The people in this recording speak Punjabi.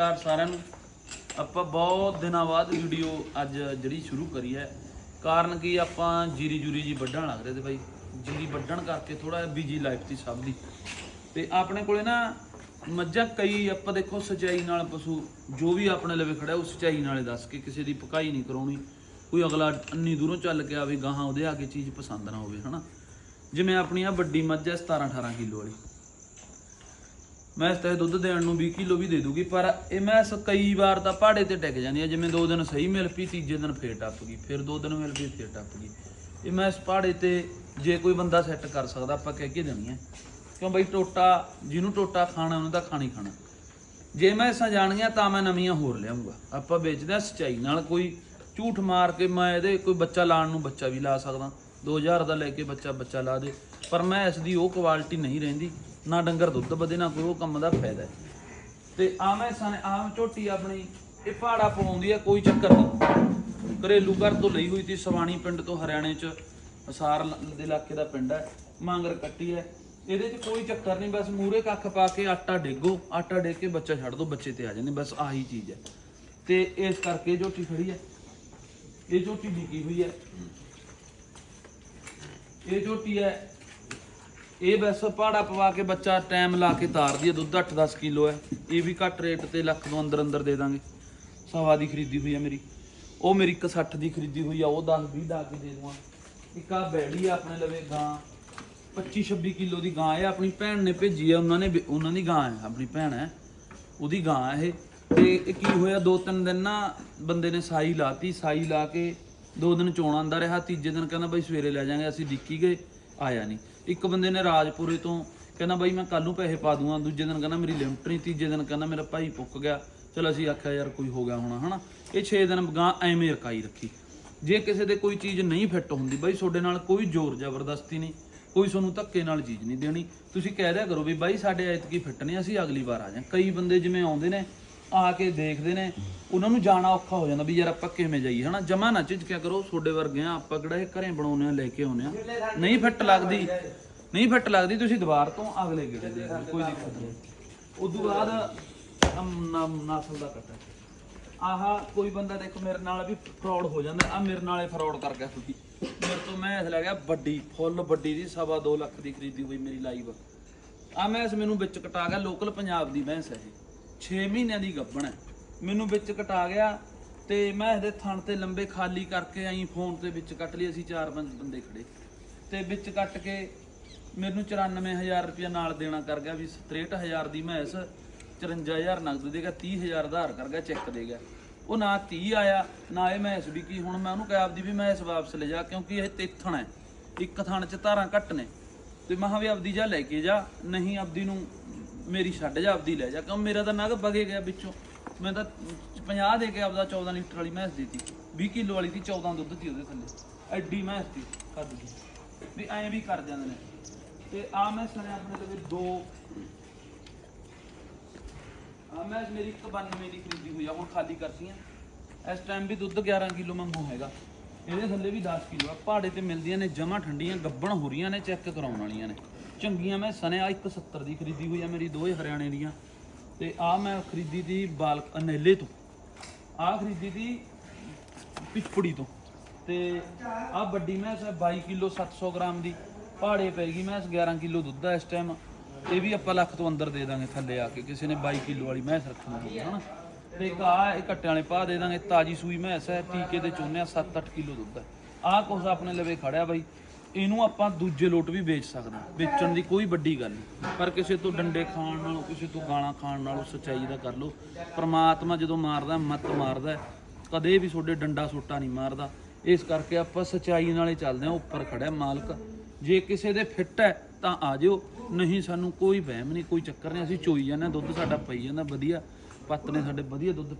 ਯਾਰ ਸਾਰਿਆਂ ਨੂੰ। ਆਪਾਂ ਬਹੁਤ ਦਿਨਾਂ ਬਾਅਦ ਵੀਡੀਓ ਅੱਜ ਜਿਹੜੀ ਸ਼ੁਰੂ ਕਰੀ ਹੈ। ਕਾਰਨ ਕੀ ਆਪਾਂ ਜੀਰੀ ਜੂਰੀ ਜੀ ਵੱਢਣ ਲੱਗ ਰਹੇ ਤੇ ਬਾਈ। ਜੀਰੀ ਵੱਢਣ ਕਰਕੇ ਥੋੜਾ ਬਿਜ਼ੀ ਲਾਈਫ ਸੀ ਸਭ ਦੀ। ਤੇ ਆਪਣੇ ਕੋਲੇ ਨਾ ਮੱਝਾਂ ਕਈ ਆਪਾਂ ਦੇਖੋ ਸਚਾਈ ਨਾਲ ਪਸ਼ੂ, ਜੋ ਵੀ ਆਪਣੇ ਲਵੇ ਖੜਾ ਉਹ ਸਚਾਈ ਨਾਲੇ ਦੱਸ ਕੇ ਕਿਸੇ ਦੀ ਪਕਾਈ ਨਹੀਂ ਕਰਾਉਣੀ। ਕੋਈ ਅਗਲਾ ਅੰਨੀ ਦੂਰੋਂ ਚੱਲ ਕੇ ਆਵੇ ਗਾਹਾਂ ਉਹਦੇ ਆ ਕੇ ਚੀਜ਼ ਪਸੰਦ ਨਾ ਹੋਵੇ, ਹਨਾ। ਜਿਵੇਂ ਆਪਣੀ ਆ ਵੱਡੀ ਮੱਝ ਹੈ 17 18 ਕਿਲੋ ਵਾਲੀ। ਮੈਂ ਇਸ ਤੇ ਦੁੱਧ ਦੇਣ ਨੂੰ 20 ਕਿਲੋ ਵੀ ਦੇ ਦੂਗੀ, ਪਰ ਇਹ ਮੈਂ ਸ- ਕਈ ਵਾਰ ਤਾਂ ਪਹਾੜੇ ਤੇ ਟਿਕ ਜਾਂਦੀ ਆ, ਜਿਵੇਂ ਦੋ ਦਿਨ ਸਹੀ ਮਿਲ ਪਈ, ਤੀਜੇ ਦਿਨ ਫੇਰ ਟੱਪ ਗਈ, ਫਿਰ ਦੋ ਦਿਨ ਮਿਲ ਪਈ, ਫੇਰ ਟੱਪ ਗਈ। ਇਹ ਮੈਂ ਇਸ ਪਹਾੜੇ ਤੇ ਜੇ ਕੋਈ ਬੰਦਾ ਸੈੱਟ ਕਰ ਸਕਦਾ, ਆਪਾਂ ਕਹਿ ਕੇ ਦੇਣੀ ਹੈ ਕਿਉਂ ਬਈ ਟੋਟਾ, ਜਿਹਨੂੰ ਟੋਟਾ ਖਾਣਾ, ਉਹਨੂੰ ਤਾਂ ਖਾਣੀ ਖਾਣਾ। ਜੇ ਮੈਂ ਇਸਾਂ ਜਾਣੀਆਂ ਤਾਂ ਮੈਂ ਨਵੀਆਂ ਹੋਰ ਲਿਆਉਂਗਾ। ਆਪਾਂ ਵੇਚਦੇ ਆ ਸਚਾਈ ਨਾਲ, ਕੋਈ ਝੂਠ ਮਾਰ ਕੇ ਮੈਂ ਇਹਦੇ, ਕੋਈ ਬੱਚਾ ਲਾਣ ਨੂੰ ਬੱਚਾ ਵੀ ਲਾ ਸਕਦਾ। 2000 ਦਾ ਲੈ ਕੇ ਬੱਚਾ ਬੱਚਾ ਲਾ ਦੇ। ਪਰ ਮੈਂ ਇਸ ਦੀ ਉਹ ਕੁਆਲਿਟੀ ਨਹੀਂ ਰਹਿੰਦੀ। ਨਾ ਡੰਗਰ ਦੁੱਧ ਵਧੇ, ਨਾ ਕੋਈ ਉਹ ਕੰਮ ਦਾ ਫਾਇਦਾ ਹੈ। ਤੇ ਆ ਮੈਂ ਆਮ ਝੋਟੀ ਆਪਣੀ, ਇਹ ਪਹਾੜਾ ਪਵਾਉਂਦੀ ਆ, ਕੋਈ ਚੱਕਰ ਨਹੀਂ। ਘਰੇਲੂ ਘਰ ਤੋਂ ਲਈ ਹੋਈ ਤੀ ਸਵਾਣੀ ਪਿੰਡ ਤੋਂ ਹਰਿਆਣੇ ਚ ਹਸਾਰ ਦੇ ਇਲਾਕੇ ਦਾ ਪਿੰਡ ਹੈ, ਮਾਂਗਰ ਕੱਟੀ ਹੈ। ਇਹਦੇ 'ਚ ਕੋਈ ਚੱਕਰ ਨਹੀਂ, ਬਸ ਮੂਰੇ ਕੱਖ ਪਾ ਕੇ ਆਟਾ ਡੇਗੋ, ਆਟਾ ਡੇਗ ਕੇ ਬੱਚਾ ਛੱਡ ਦੋ, ਬੱਚੇ ਤੇ ਆ ਜਾਂਦੇ, ਬਸ ਆਹੀ ਚੀਜ਼ ਹੈ। ਤੇ ਇਸ ਕਰਕੇ ਝੋਟੀ ਖੜੀ ਹੈ। ਇਹ ਝੋਟੀ ਡਿੱਗੀ ਹੋਈ ਹੈ। ਇਹ ਝੋਟੀ ਹੈ ਇਹ ਬਸ ਪਹਾੜਾ ਪਵਾ ਕੇ ਬੱਚਾ ਟਾਈਮ ਲਾ ਕੇ ਤਾਰਦੀ ਹੈ, ਦੁੱਧ 8-10 ਕਿਲੋ ਹੈ। ਇਹ ਵੀ ਘੱਟ ਰੇਟ ਤੇ ਲੱਖ ਤੋਂ ਅੰਦਰ ਅੰਦਰ ਦੇ ਦਾਂਗੇ। ਸਵਾ ਦੀ ਖਰੀਦੀ ਹੋਈ ਹੈ ਮੇਰੀ। ਉਹ ਮੇਰੀ 160 ਦੀ ਖਰੀਦੀ ਹੋਈ ਆ, ਉਹ 10-20 ਦਾ ਕੇ ਦੇ ਦਵਾਂ। ਇੱਕ ਆ ਬੈੜੀ ਆ ਆਪਣੇ ਲਵੇ ਗਾਂ। 25-26 ਕਿਲੋ ਦੀ ਗਾਂ ਹੈ ਆਪਣੀ ਭੈਣ ਨੇ ਭੇਜੀ ਹੈ ਉਹਨਾਂ ਨੇ ਉਹਨਾਂ ਦੀ ਗਾਂ ਹੈ, ਆਪਣੀ ਭੈਣ ਹੈ। ਉਹਦੀ ਗਾਂ ਹੈ ਇਹ। ਤੇ ਇਹ ਕੀ ਹੋਇਆ, ਦੋ ਤਿੰਨ ਦਿਨ ਨਾ ਬੰਦੇ ਨੇ ਸਾਈ ਲਾਤੀ, ਸਾਈ ਲਾ ਕੇ ਦੋ ਦਿਨ ਚੋਣ ਆਂਦਾ ਰਿਹਾ, ਤੀਜੇ ਦਿਨ ਕਹਿੰਦਾ ਬਈ ਸਵੇਰੇ ਲੈ ਜਾਾਂਗੇ, ਅਸੀਂ ਡਿੱਕੀ ਗਏ। ਆਇਆ ਨਹੀਂ। ਇੱਕ ਬੰਦੇ ਨੇ ਰਾਜਪੁਰੇ ਤੋਂ ਕਹਿੰਦਾ, ਬਾਈ, ਮੈਂ ਕੱਲ ਨੂੰ ਪੈਸੇ ਪਾ ਦੂੰਗਾ। ਦੂਜੇ ਦਿਨ ਕਹਿੰਦਾ, ਮੇਰੀ ਲਿਮਟ ਨਹੀਂ। ਤੀਜੇ ਦਿਨ ਕਹਿੰਦਾ, ਮੇਰਾ ਭਾਈ ਪੁੱਕ ਗਿਆ। ਚਲ ਅਸੀਂ ਆਖਿਆ, ਯਾਰ, ਕੋਈ ਹੋ ਗਿਆ ਹੋਣਾ, ਹਨਾ? ਇਹ 6 ਦਿਨ ਗਾਂ ਐਵੇਂ ਰਕਾਈ ਰੱਖੀ। ਜੇ ਕਿਸੇ ਦੇ ਕੋਈ ਚੀਜ਼ ਨਹੀਂ ਫਿੱਟ ਹੁੰਦੀ, ਬਾਈ, ਤੁਹਾਡੇ ਨਾਲ ਕੋਈ ਜ਼ੋਰ ਜ਼ਬਰਦਸਤੀ ਨਹੀਂ, ਕੋਈ ਤੁਹਾਨੂੰ ਧੱਕੇ ਨਾਲ ਚੀਜ਼ ਨਹੀਂ ਦੇਣੀ। ਤੁਸੀਂ ਕਹਿ ਦਿਆ ਕਰੋ ਵੀ, ਬਾਈ, ਸਾਡੇ ਐਤਕੀ ਫਿੱਟ ਨਹੀਂ, ਅਸੀਂ ਅਗਲੀ ਵਾਰ ਆ ਜਾਾਂ। ਕਈ ਬੰਦੇ ਜਿਵੇਂ ਆਉਂਦੇ ਨੇ, ਆ ਕੇ ਦੇਖਦੇ ਨੇ ਉਹਨਾਂ ਨੂੰ ਜਾਣਾ ਔਖਾ ਹੋ ਜਾਂਦਾ ਵੀ ਯਾਰ ਆਪਾਂ ਕਿਵੇਂ ਜਾਈਏ, ਹਨਾ? ਜਮਾ ਨਾ ਝਿਜਕਿਆ ਕਰੋ, ਤੁਹਾਡੇ ਵਰਗੇ ਆ, ਆਪਾਂ ਕਿਹੜਾ ਇਹ ਘਰੇ ਬਣਾਉਨੇ ਆ, ਲੈ ਕੇ ਆਉਨੇ ਆ। ਨਹੀਂ ਫਿੱਟ ਲੱਗਦੀ, ਨਹੀਂ ਫਿੱਟ ਲੱਗਦੀ, ਤੁਸੀਂ ਦੁਬਾਰ ਤੋਂ ਅਗਲੇ ਗੇੜੇ ਦੇਖ ਲਓ ਕੋਈ ਦਿੱਕਤ ਨਹੀਂ। ਉਦੋਂ ਬਾਅਦ ਅਮ ਨਾ- ਨਸਲ ਦਾ ਕੱਟਾ। ਆਹਾ ਕੋਈ ਬੰਦਾ ਦੇਖੋ ਮੇਰੇ ਨਾਲ ਵੀ ਫਰਾਡ ਹੋ ਜਾਂਦਾ ਆ ਮੇਰੇ ਨਾਲੇ ਫਰਾਡ ਕਰ ਗਿਆ ਤੁਸੀਂ ਮੇਰੇ ਤੋਂ ਮੈਂ ਇਸ ਲੈ ਗਿਆ ਵੱਡੀ, ਫੁੱਲ ਵੱਡੀ ਦੀ ਸਵਾ ਦੋ ਲੱਖ ਦੀ ਖਰੀਦੀ ਹੋਈ ਮੇਰੀ ਲਾਈਵ। ਆ ਮੈਂ ਇਸ ਮੈਨੂੰ ਵਿੱਚ ਕਟਾ ਗਿਆ ਲੋਕਲ ਪੰਜਾਬ ਦੀ ਭੈਂਸ ਹੈ ਇਹ। 6 ਮਹੀਨਿਆਂ ਦੀ ਗੱਭਣ ਹੈ। ਮੈਨੂੰ ਵਿੱਚ ਕਟਾ ਗਿਆ ਤੇ ਮੈਂ ਇਹਦੇ ਥਣ ਤੇ ਲੰਬੇ ਖਾਲੀ ਕਰਕੇ ਆਈ ਫੋਨ ਤੇ ਵਿੱਚ ਕੱਟ ਲਈ, ਅਸੀਂ ਚਾਰ ਪੰਜ ਬੰਦੇ ਖੜੇ। ਤੇ ਵਿੱਚ ਕੱਟ ਕੇ ਮੈਨੂੰ 94000 ਰੁਪਇਆ ਨਾਲ ਦੇਣਾ ਕਰ ਗਿਆ ਵੀ 63000 ਦੀ ਮੈਸ 54000 ਨਗਦ ਦੇਗਾ 30000 ਆਧਾਰ ਕਰ ਗਿਆ, ਚੈੱਕ ਦੇ ਗਿਆ। ਉਹ ਨਾ 30 ਆਇਆ, ਨਾ ਇਹ ਮੈਸ ਵੀ ਕੀ, ਹੁਣ ਮੈਂ ਉਹਨੂੰ ਕਿਹਾ ਆਪਦੀ ਵੀ ਮੈਸ ਵਾਪਸ ਲੈ ਜਾ, ਕਿਉਂਕਿ ਇਹ ਤੇਥਣ ਹੈ। ਇੱਕ ਥਣ ਚ ਧਾਰਾਂ ਘੱਟ ਨੇ। ਤੇ ਮਹਾ ਵੀ ਆਪਦੀ ਜਾ ਲੈ ਕੇ ਜਾ, ਨਹੀਂ ਆਪਦੀ ਨੂੰ ਮੇਰੀ ਛੱਡ ਜਾ, ਆਪਦੀ ਲੈ ਜਾ, ਕਿਉਂ ਮੇਰਾ ਤਾਂ ਨਗ ਬਗੇ ਗਿਆ ਵਿੱਚੋਂ। ਮੈਂ ਤਾਂ 50 ਦੇ ਕੇ ਆਪਦਾ 14 ਲੀਟਰ ਵਾਲੀ ਮੈਸ ਦਿੱਤੀ। 20 ਕਿਲੋ ਵਾਲੀ ਦੀ 14 ਦੁੱਧ ਸੀ ਉਹਦੇ ਥੱਲੇ। ਐਡੀ ਮੈਸ ਸੀ, ਕੱਦ ਦੀ। ਵੀ ਐਂ ਵੀ ਕਰ ਜਾਂਦੇ ਨੇ। ਤੇ ਆ ਮੈਂ ਸੁਣਿਆ ਆਪਣੇ ਤੇ ਦੋ ਆ ਮੈਂ ਮੇਰੀ 91 ਦੀ ਖਰੀਦੀ ਹੋਈ ਆ, ਹੁਣ ਖਾਲੀ ਕਰਤੀ ਆ ਇਸ ਟਾਈਮ ਵੀ ਦੁੱਧ 11 ਕਿਲੋ ਮੰਗੂ ਹੈਗਾ। ਇਹਦੇ ਥੱਲੇ ਵੀ 10 ਕਿਲੋ ਆ। ਪਹਾੜੇ ਤੇ ਮਿਲਦੀਆਂ ਨੇ, ਜਮਾ ਠੰਡੀਆਂ, ਗੱਬਣ ਹੋ ਰਹੀਆਂ ਨੇ, ਚੈੱਕ ਕਰਾਉਣ ਵਾਲੀਆਂ ਨੇ। ਚੰਗੀਆਂ ਮੈਂ ਸਨਿਆ 170 ਦੀ ਖਰੀਦੀ ਹੋਈ ਆ ਮੇਰੀ ਦੋਏ ਹਰਿਆਣੇ ਦੀਆਂ। ਤੇ ਆ ਮੈਂ ਖਰੀਦੀ ਦੀ ਬਾਲਕ ਅਨੇਲੇ ਤੋਂ। ਆ ਖਰੀਦੀ ਦੀ ਪਿਛਪੜੀ ਤੋਂ। ਤੇ ਆ ਵੱਡੀ ਮੈਂਸ ਹੈ 22 ਕਿਲੋ 700 ਗ੍ਰਾਮ ਦੀ। ਪਹਾੜੇ ਪੈ ਗਈ ਮੈਂਸ 11 ਕਿਲੋ ਦੁੱਧ ਆ ਇਸ ਟਾਈਮ ਇਹ ਵੀ ਆਪਾਂ ਲੱਖ ਤੋਂ ਅੰਦਰ ਦੇ ਦਾਂਗੇ ਥੱਲੇ ਆ ਕੇ, ਕਿਸੇ ਨੇ 22 ਕਿਲੋ ਵਾਲੀ ਮੈਂਸ ਰੱਖਣੀ ਹੈ ਹਨਾ? ਤੇ ਇੱਕ ਆ ਇਹ ਕੱਟਿਆਂ ਵਾਲੇ ਪਾ ਦੇ ਦਾਂਗੇ, ਤਾਜੀ ਸੂਈ ਮੈਂਸ ਹੈ, ਟੀਕੇ ਦੇ ਚੋਨੇ ਆ 7-8 ਕਿਲੋ ਦੁੱਧ ਹੈ। ਆਹ ਕੁਛ ਆਪਣੇ ਲਵੇ ਖੜਿਆ ਬਾਈ। ਇਹਨੂੰ ਆਪਾਂ ਦੂਜੇ ਲੋਟ ਵੀ ਵੇਚ ਸਕਦੇ ਹਾਂ। ਵੇਚਣ ਦੀ ਕੋਈ ਵੱਡੀ ਗੱਲ ਨਹੀਂ। ਪਰ ਕਿਸੇ ਤੋਂ ਡੰਡੇ ਖਾਣ ਨਾਲੋਂ ਕਿਸੇ ਤੋਂ ਗਾਲਾਂ ਖਾਣ ਨਾਲੋਂ ਸੱਚਾਈ ਦਾ ਕਰ ਲਓ। ਪ੍ਰਮਾਤਮਾ ਜਦੋਂ ਮਾਰਦਾ ਮੱਤ ਮਾਰਦਾ ਕਦੇ ਵੀ ਤੁਹਾਡੇ ਡੰਡਾ ਸੋਟਾ ਨਹੀਂ ਮਾਰਦਾ। ਇਸ ਕਰਕੇ ਆਪਾਂ ਸੱਚਾਈ ਨਾਲੇ ਚੱਲਦੇ ਹਾਂ ਉੱਪਰ ਖੜਿਆ ਮਾਲਕ। ਜੇ ਕਿਸੇ ਦੇ ਫਿੱਟ ਹੈ ਤਾਂ ਆ ਜਿਓ। ਨਹੀਂ ਸਾਨੂੰ ਕੋਈ ਵਹਿਮ ਨਹੀਂ ਕੋਈ ਚੱਕਰ ਨਹੀਂ। ਅਸੀਂ ਚੋਈ ਜਾਂਦੇ ਹਾਂ, ਦੁੱਧ ਸਾਡਾ ਪਈ ਜਾਂਦਾ ਵਧੀਆ। ਪੱਤ ਨੇ ਸਾਡੇ ਵਧੀਆ ਦੁੱਧ